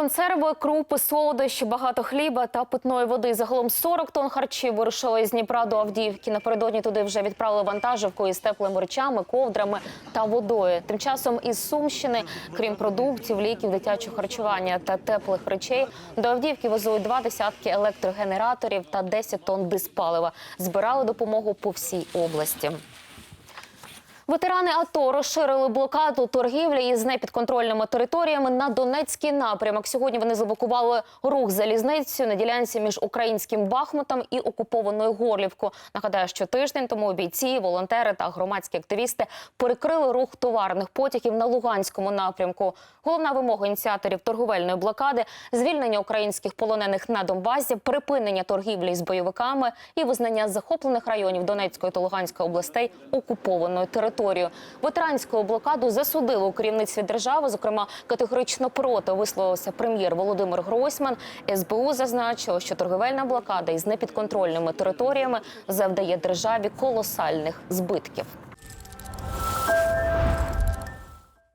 Консерви, крупи, солодощі, багато хліба та питної води. Загалом 40 тонн харчів вирушили з Дніпра до Авдіївки. Напередодні туди вже відправили вантажівку із теплими речами, ковдрами та водою. Тим часом із Сумщини, крім продуктів, ліків, дитячого харчування та теплих речей, до Авдіївки везуть два десятки електрогенераторів та 10 тонн диспалива. Збирали допомогу по всій області. Ветерани АТО розширили блокаду торгівлі із непідконтрольними територіями на Донецький напрямок. Сьогодні вони заблокували рух залізницею на ділянці між українським Бахмутом і окупованою Горлівку. Нагадаю, що тиждень тому бійці, волонтери та громадські активісти перекрили рух товарних потягів на Луганському напрямку. Головна вимога ініціаторів торговельної блокади звільнення українських полонених на Донбасі, припинення торгівлі з бойовиками і визнання захоплених районів Донецької та Луганської областей окупованою територією. Ветеранську блокаду засудили у керівництві держави. Зокрема, категорично проти висловився прем'єр Володимир Гройсман. СБУ зазначило, що торговельна блокада із непідконтрольними територіями завдає державі колосальних збитків.